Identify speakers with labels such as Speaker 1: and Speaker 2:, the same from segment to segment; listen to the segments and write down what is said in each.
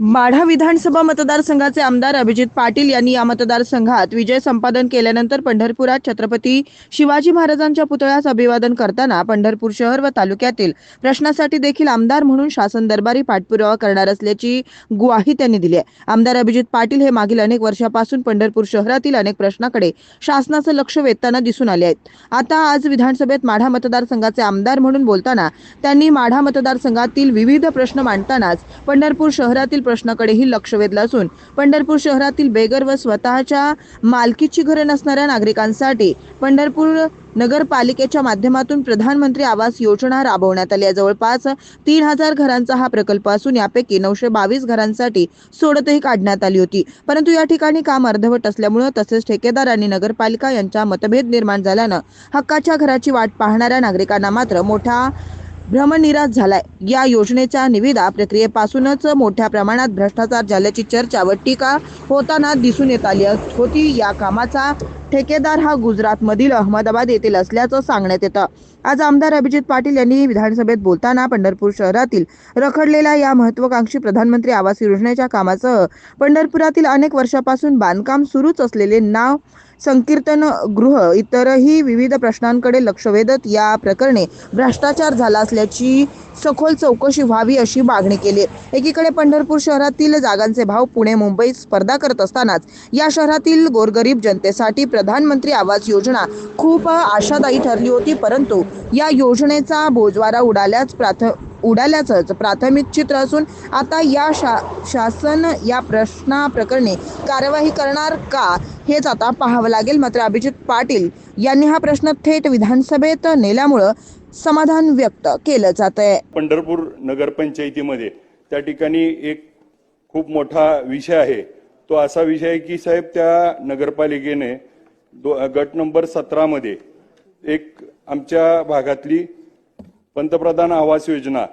Speaker 1: माढा विधानसभा मतदारसंघाचे आमदार अभिजित पाटील यांनी या मतदारसंघात विजय संपादन केल्यानंतर पंढरपुरात छत्रपती शिवाजी महाराजांच्या पुतळ्यास अभिवादन करताना पंढरपूर शहर व तालुक्यातील प्रश्नासाठी देखील आमदार म्हणून शासन दरबारी पाठपुरावा करणार असल्याची ग्वाही त्यांनी दिली आहे. आमदार अभिजित पाटील हे मागील अनेक वर्षापासून पंढरपूर शहरातील अनेक प्रश्नाकडे शासनाचं लक्ष वेधताना दिसून आले आहेत. आता आज विधानसभेत माढा मतदारसंघाचे आमदार म्हणून बोलताना त्यांनी माढा मतदारसंघातील विविध प्रश्न मांडतानाच पंढरपूर शहरातील प्रश्नाकडेही लक्ष वेधलं असून पंढरपूर शहरातील बेगर व स्वतःच्या मालकीची घरे नसणाऱ्या नागरिकांसाठी पंढरपूर नगरपालिकेच्या माध्यमातून प्रधानमंत्री आवास योजना राबवण्यात आली. आहे जवळपास तीन हजार घरांचा हा प्रकल्प असून यापैकी नऊशे बावीस घरांसाठी सोडतही काढण्यात आली होती. परंतु या ठिकाणी काम अर्धवट असल्यामुळं तसेच ठेकेदार आणि नगरपालिका यांच्या मतभेद निर्माण झाल्यानं हक्काच्या घराची वाट पाहणाऱ्या नागरिकांना मात्र मोठा भ्रमनिराश झालाय. या योजनेच्या निविदा प्रक्रियेपासूनच मोठ्या प्रमाणात भ्रष्टाचार झाल्याची चर्चा व टीका होताना दिसून येत आली होती. या कामाचा ठेकेदार हा गुजरातमधील अहमदाबाद येथील असल्याचं सांगण्यात येतं. आज आमदार अभिजित पाटील यांनी विधानसभेत बोलताना पंढरपूर शहरातील रखडलेल्या या महत्वाकांक्षी प्रधानमंत्री आवास योजनेच्या कामासह पंढरपुरातील अनेक वर्षापासून बांधकाम सुरूच असलेले नाव संकीर्तन गृह इतरही विविध प्रश्नांकडे लक्ष वेधत या प्रकरणी भ्रष्टाचार झाला असल्याची सखोल चौकशी व्हावी अशी मागणी केली. एकीकडे पंढरपूर शहरातील जागांचे भाव पुणे मुंबईत स्पर्धा करत असतानाच या शहरातील गोरगरीब जनतेसाठी प्रधानमंत्री आवास योजना खूप आशादायी ठरली होती परंतु या योजनेचा बोजवारा उडाल्याच प्राथ उडाल्याचंच प्राथमिक चित्र असून आता या शा शासन या प्रश्नाप्रकरणी कार्यवाही करणार का हेच आता पाहावं लागेल. मात्र अभिजित पाटील यांनी हा प्रश्न थेट विधानसभेत नेल्यामुळं समाधान व्यक्त केलं जात आहे
Speaker 2: पंढरपूर नगरपंचायतीमध्ये त्या ठिकाणी एक खूप मोठा विषय आहे. तो असा विषय आहे की साहेब त्या नगरपालिकेने दो गट नंबर सतरामध्ये एक आमच्या भागातली पंतप्रधान आवास योजना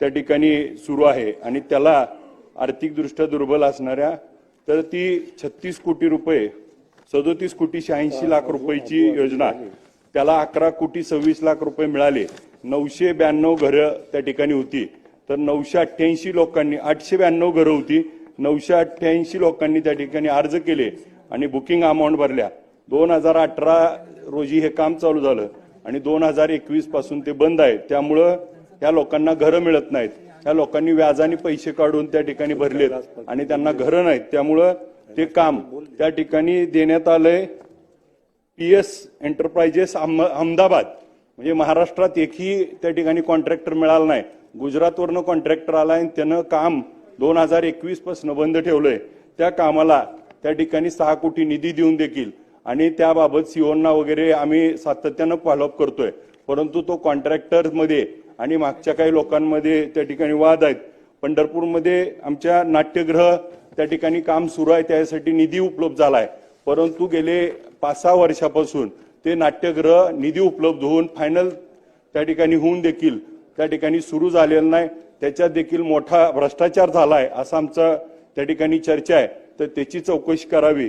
Speaker 2: त्या ठिकाणी सुरू आहे आणि त्याला आर्थिकदृष्ट्या दुर्बल असणाऱ्या तर ती छत्तीस कोटी रुपये सदोतीस कोटी शहाऐंशी लाख रुपयाची योजना त्याला अकरा कोटी सव्वीस लाख रुपये मिळाले. नऊशे ब्याण्णव घरं त्या ठिकाणी होती. तर नऊशे अठ्ठ्याऐंशी लोकांनी आठशे ब्याण्णव घरं होती. नऊशे अठ्ठ्याऐंशी लोकांनी त्या ठिकाणी अर्ज केले आणि बुकिंग अमाऊंट भरल्या. दोन हजार अठरा रोजी हे काम चालू झालं आणि दोन हजार एकवीसपासून ते बंद आहे त्यामुळं ह्या लोकांना घरं मिळत नाहीत. ह्या लोकांनी व्याजाने पैसे काढून त्या ठिकाणी भरलेत आणि त्यांना घरं नाहीत. त्यामुळं ते काम त्या ठिकाणी देण्यात आलंय पी एस एंटरप्राइजेस अहम- अहमदाबाद. म्हणजे महाराष्ट्रात एकही त्या ठिकाणी कॉन्ट्रॅक्टर मिळाला नाही. गुजरातवरनं कॉन्ट्रॅक्टर आला आणि त्यानं काम दोन हजार एकवीसपासून बंद ठेवलंय. त्या कामाला त्या ठिकाणी सहा कोटी निधी देऊन देखील आणि त्याबाबत सीओना वगैरे आम्ही सातत्यानं फॉलोअप करतोय. परंतु तो कॉन्ट्रॅक्टर्समध्ये आणि मागच्या काही लोकांमध्ये त्या ठिकाणी वाद आहेत. पंढरपूरमध्ये आमच्या नाट्यगृह त्या ठिकाणी काम सुरू आहे त्यासाठी निधी उपलब्ध झाला आहे परंतु गेले पाच सहा वर्षापासून ते नाट्यगृह निधी उपलब्ध होऊन फायनल त्या ठिकाणी होऊन देखील त्या ठिकाणी सुरू झालेलं नाही. त्याच्यात देखील मोठा भ्रष्टाचार झाला आहे असं आमचा त्या ठिकाणी चर्चा आहे. तर त्याची चौकशी करावी.